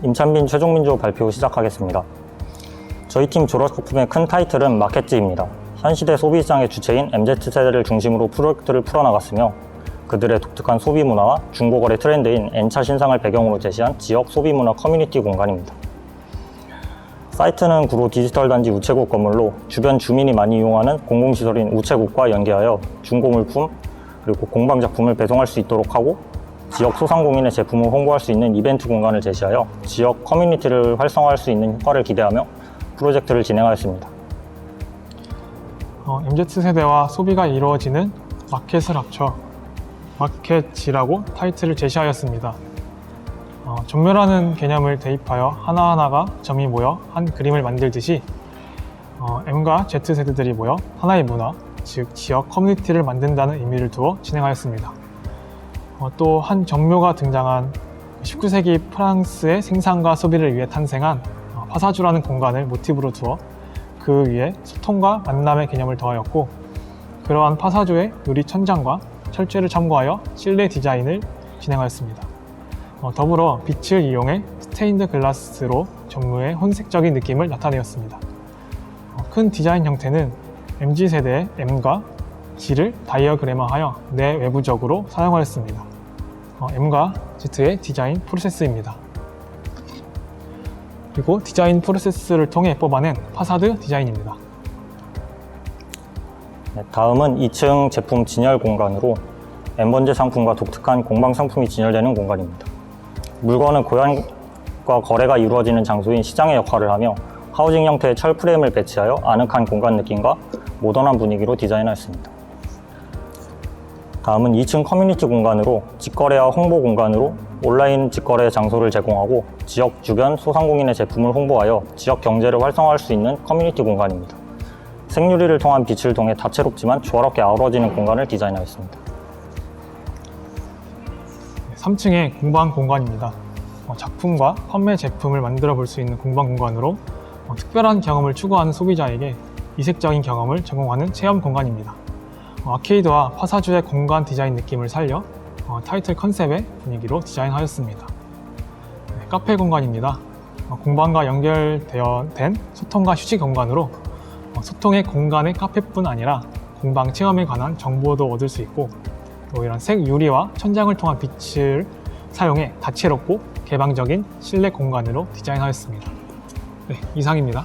임찬빈 최종민조 발표 시작하겠습니다. 저희 팀 졸업 작품의 큰 타이틀은 마켓지입니다. 현 시대 소비 시장의 주체인 MZ세대를 중심으로 프로젝트를 풀어나갔으며 그들의 독특한 소비 문화와 중고거래 트렌드인 N차 신상을 배경으로 제시한 지역 소비 문화 커뮤니티 공간입니다. 사이트는 구로 디지털 단지 우체국 건물로 주변 주민이 많이 이용하는 공공시설인 우체국과 연계하여 중고 물품 그리고 공방 작품을 배송할 수 있도록 하고 지역 소상공인의 제품을 홍보할 수 있는 이벤트 공간을 제시하여 지역 커뮤니티를 활성화할 수 있는 효과를 기대하며 프로젝트를 진행하였습니다. 어, MZ세대와 소비가 이루어지는 마켓을 합쳐 마켓지라고 타이틀을 제시하였습니다. 어, 전멸하는 개념을 대입하여 하나하나가 점이 모여 한 그림을 만들듯이 어, M과 Z세대들이 모여 하나의 문화, 즉 지역 커뮤니티를 만든다는 의미를 두어 진행하였습니다. 어, 또한 정묘가 등장한 19세기 프랑스의 생산과 소비를 위해 탄생한 어, 파사주라는 공간을 모티브로 두어 그 위에 소통과 만남의 개념을 더하였고 그러한 파사주의 유리 천장과 철제를 참고하여 실내 디자인을 진행하였습니다. 어, 더불어 빛을 이용해 스테인드 글라스로 전무의 혼색적인 느낌을 나타내었습니다. 어, 큰 디자인 형태는 MG세대의 M과 G를 다이어그램화하여 내외부적으로 사용하였습니다. 어, M과 Z의 디자인 프로세스입니다. 그리고 디자인 프로세스를 통해 뽑아낸 파사드 디자인입니다. 네, 다음은 2층 제품 진열 공간으로 M번제 상품과 독특한 공방 상품이 진열되는 공간입니다. 물건은 고양과 거래가 이루어지는 장소인 시장의 역할을 하며 하우징 형태의 철 프레임을 배치하여 아늑한 공간 느낌과 모던한 분위기로 디자인하였습니다. 다음은 2층 커뮤니티 공간으로 직거래와 홍보 공간으로 온라인 직거래 장소를 제공하고 지역 주변 소상공인의 제품을 홍보하여 지역 경제를 활성화할 수 있는 커뮤니티 공간입니다. 생유리를 통한 빛을 통해 다채롭지만 조화롭게 아우러지는 공간을 디자인하였습니다. 3층의 공방 공간입니다. 어, 작품과 판매 제품을 만들어 볼 수 있는 공방 공간으로 어, 특별한 경험을 추구하는 소비자에게 이색적인 경험을 제공하는 체험 공간입니다. 어, 아케이드와 파사주의 공간 디자인 느낌을 살려 어, 타이틀 컨셉의 분위기로 디자인하였습니다. 네, 카페 공간입니다. 어, 공방과 연결된 소통과 휴식 공간으로 어, 소통의 공간의 카페뿐 아니라 공방 체험에 관한 정보도 얻을 수 있고 또 이런 색 유리와 천장을 통한 빛을 사용해 다채롭고 개방적인 실내 공간으로 디자인하였습니다. 네, 이상입니다.